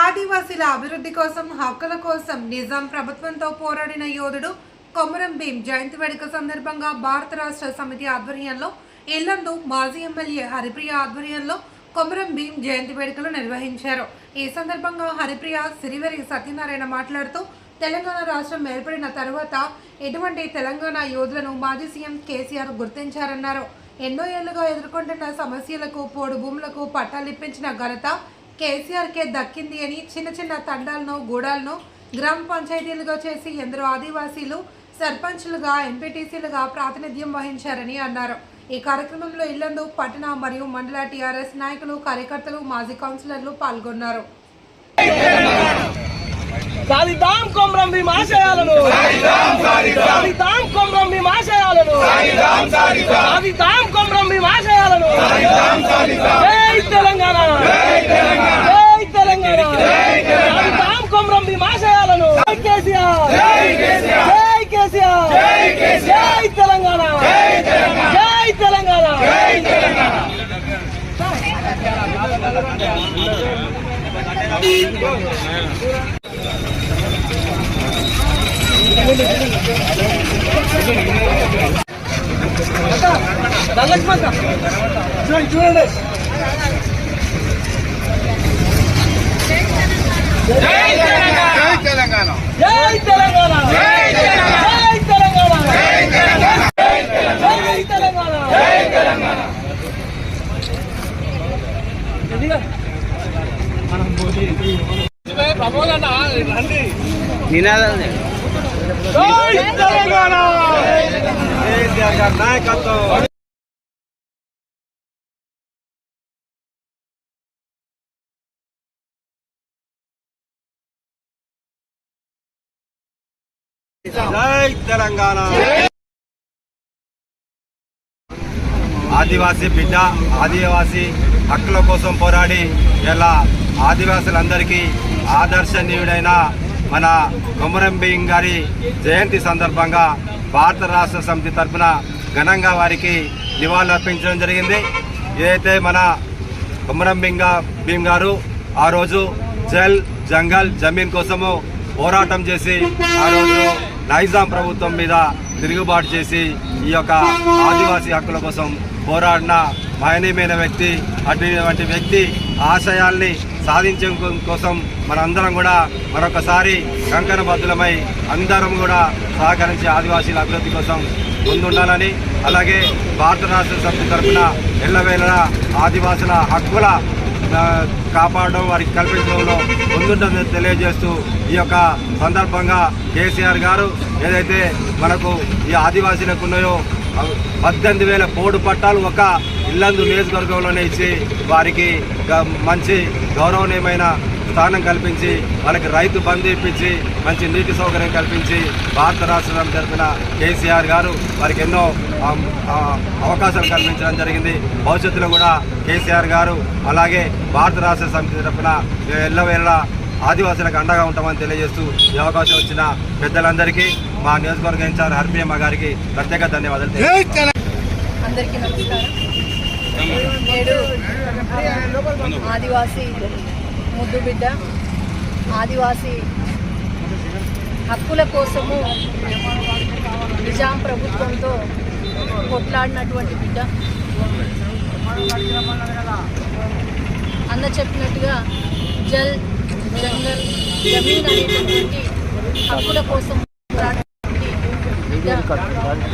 ఆదివాసీల అభివృద్ధి కోసం హక్కుల కోసం నిజాం ప్రభుత్వంతో పోరాడిన యోధుడు కొమరం భీం. జయంతి వేడుక సందర్భంగా భారత రాష్ట్ర సమితి ఆధ్వర్యంలో ఇల్లందు మాజీ ఎమ్మెల్యే హరిప్రియ ఆధ్వర్యంలో కొమరం భీం జయంతి వేడుకలు నిర్వహించారు. ఈ సందర్భంగా హరిప్రియ సిరివెరి సత్యనారాయణ మాట్లాడుతూ తెలంగాణ రాష్ట్రం ఏర్పడిన తరువాత ఎటువంటి తెలంగాణ యోధులను మాజీ సీఎం కేసీఆర్ గుర్తించారన్నారు. ఎన్నో ఏళ్ళుగా ఎదుర్కొంటున్న సమస్యలకు పోడు భూములకు పట్టాలిప్పించిన ఘనత కేసీఆర్కే దక్కింది అని చిన్న చిన్న తండాలను గూడాలను గ్రామ పంచాయతీలుగా చేసి ఎందరో ఆదివాసీలు సర్పంచ్లుగా ఎంపీటీసీలుగా ప్రాతినిధ్యం వహించారని అన్నారు. ఈ కార్యక్రమంలో ఇల్లందు పట్టణ మరియు మండల టీఆర్ఎస్ నాయకులు కార్యకర్తలు మాజీ కౌన్సిలర్లు పాల్గొన్నారు. సాధిద్దాం కొమ్రం భీమ్ ఆశయాలను సాధిద్దాం కొమ్రం భీమ్ ఆశయాలను సాధిద్దాం కొమ్రం భీమ్ ఆశయాలను జై తెలంగాణ జై తెలంగాణ సాధిద్దాం కొమ్రం భీమ్ ఆశయాలను జై కేసీఆర్ జై కేసీఆర్ జై తెలంగాణ జై తెలంగాణ ధనలక్ష్మణ చూడండి జై తెలంగాణ జై తెలంగాణ జై తెలంగాణ జై తెలంగాణ జై తెలంగాణ జై తెలంగాణ జై తెలంగాణ నాయకత్వం జై తెలంగాణ. ఆదివాసీ బిడ్డ ఆదివాసీ హక్కుల కోసం పోరాడి ఇలా ఆదివాసులందరికీ ఆదర్శనీయుడైన మన కొమరంబియ్యం గారి జయంతి సందర్భంగా భారత రాష్ట్ర సమితి తరఫున ఘనంగా వారికి నివాళులు అర్పించడం జరిగింది. ఏదైతే మన కొమరం భీమ్ భీం గారు ఆ రోజు జల్ జంగల్ జమీన్ కోసము పోరాటం చేసి ఆ రోజు నైజాం ప్రభుత్వం మీద తిరుగుబాటు చేసి ఈ యొక్క ఆదివాసీ హక్కుల కోసం పోరాడిన మహనీయమైన వ్యక్తి అటువంటి వ్యక్తి ఆశయాల్ని సాధించడం కోసం మనందరం కూడా మరొకసారి కంకణబద్ధులమై అందరం కూడా సహకరించి ఆదివాసీల అభివృద్ధి కోసం ముందుండాలని అలాగే భారత రాష్ట్ర సమితి తరఫున ఎల్లవేళలా ఆదివాసుల హక్కుల కాపాడడం వారికి కల్పించడంలో ముందుంటుందని తెలియజేస్తూ ఈ యొక్క సందర్భంగా కేసీఆర్ గారు ఏదైతే మనకు ఈ ఆదివాసీలకు ఉన్నాయో పద్దెనిమిది వేల పోడు పట్టాలు ఒక ఇల్లందు నియోజకవర్గంలోనే ఇచ్చి వారికి గ- మంచి గౌరవనీయమైన స్థానం కల్పించి వాళ్ళకి రైతు బంధు ఇప్పించి మంచి నీటి సౌకర్యం కల్పించి భారత రాష్ట్రం తరఫున కేసీఆర్ గారు వారికి ఎన్నో అవకాశాలు కల్పించడం జరిగింది. భవిష్యత్తులో కూడా కేసీఆర్ గారు అలాగే భారత రాష్ట్ర సమితి తరఫున ఎల్లవేళ ఆదివాసులకు అండగా ఉంటామని తెలియజేస్తూ ఈ అవకాశం వచ్చిన పెద్దలందరికీ మా నియోజకవర్గ ఇన్ఛార్జ్ హర్పియమ్మ గారికి ప్రత్యేక ధన్యవాదాలు తెలియజేస్తున్నాను. అందరికీ నమస్కారం. నేడు ఆదివాసీ ముద్దు బిడ్డ. ఆదివాసీ హక్కుల కోసము నిజాం ప్రభుత్వంతో కొట్లాడినటువంటి బిడ్డ. అన్న చెప్పినట్టుగా జల్ జంగల్ జమీన్ అనేటటువంటి హక్కుల కోసం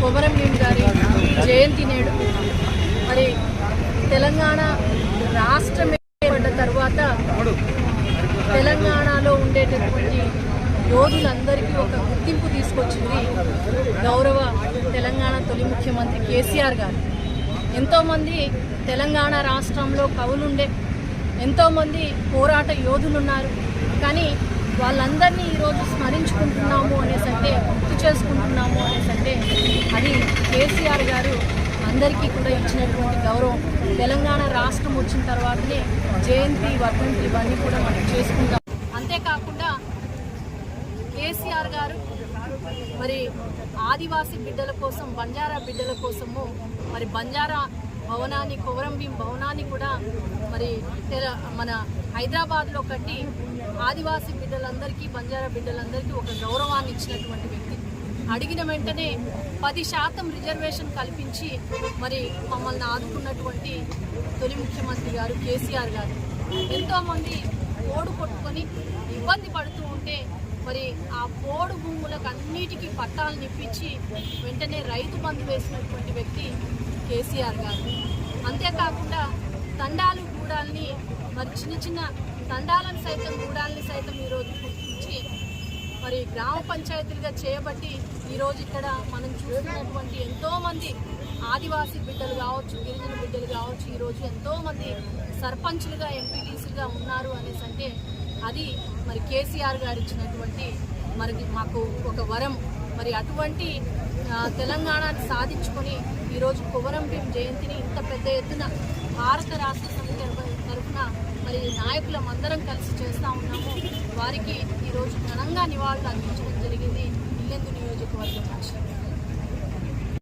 కొమరం గారి జయంతి నేడు. మరి తెలంగాణ రాష్ట్రం ఏర్పడ్డ తర్వాత తెలంగాణలో ఉండేటటువంటి యోధులందరికీ ఒక గుర్తింపు తీసుకొచ్చింది గౌరవ తెలంగాణ తొలి ముఖ్యమంత్రి కేసీఆర్ గారు. ఎంతోమంది తెలంగాణ రాష్ట్రంలో కవులుండే ఎంతోమంది పోరాట యోధులున్నారు. కానీ వాళ్ళందరినీ ఈరోజు స్మరించుకుంటున్నాము అనేసి అంటే గుర్తు చేసుకుంటున్నాము అనేసి అంటే అది కేసీఆర్ గారు అందరికీ కూడా ఇచ్చినటువంటి గౌరవం. తెలంగాణ రాష్ట్రం వచ్చిన తర్వాతనే జయంతి వర్ధంతి ఇవన్నీ కూడా మనం చేసుకుంటాం. అంతేకాకుండా కేసీఆర్ గారు మరి ఆదివాసీ బిడ్డల కోసం బంజారా బిడ్డల కోసము మరి బంజారా భవనాన్ని కొవరంభీం భవనాన్ని కూడా మరి తెల- మన హైదరాబాద్లో కట్టి ఆదివాసీ బిడ్డలందరికీ బంజారా బిడ్డలందరికీ ఒక గౌరవాన్ని ఇచ్చినటువంటి వ్యక్తి అడిగిన వెంటనే పది శాతం రిజర్వేషన్ కల్పించి మరి మమ్మల్ని ఆదుకున్నటువంటి తొలి ముఖ్యమంత్రి గారు కేసీఆర్ గారు ఎంతోమంది ఓడు కొట్టుకొని ఇబ్బంది పడుతూ ఉంటే మరి ఆ పోడు భూములకు అన్నిటికీ పట్టాలు నిప్పించి వెంటనే రైతు బంధు వేసినటువంటి వ్యక్తి కేసీఆర్ గారు. అంతేకాకుండా తండాలు గూడాల్ని మరి చిన్న చిన్న తండాలను సైతం గూడాలని సైతం ఈరోజు గుర్తించి మరి గ్రామ పంచాయతీలుగా చేయబట్టి ఈరోజు ఇక్కడ మనం చూస్తున్నటువంటి ఎంతోమంది ఆదివాసీ బిడ్డలు కావచ్చు గిరిజన బిడ్డలు కావచ్చు ఈరోజు ఎంతోమంది సర్పంచులుగా ఎంపీటీసీలుగా ఉన్నారు అనేసి అంటే అది మరి కేసీఆర్ గారు ఇచ్చినటువంటి మరి మాకు ఒక వరం. మరి అటువంటి తెలంగాణని సాధించుకొని ఈరోజు కువరం భీం జయంతిని ఇంత పెద్ద ఎత్తున భారత రాష్ట్ర సమితి తరఫున మరి నాయకులం అందరం కలిసి చేస్తూ ఉన్నాము. వారికి ఈరోజు ఘనంగా నివాళులు అందించడం జరిగింది. ఇల్లెందు నియోజకవర్గం నుంచి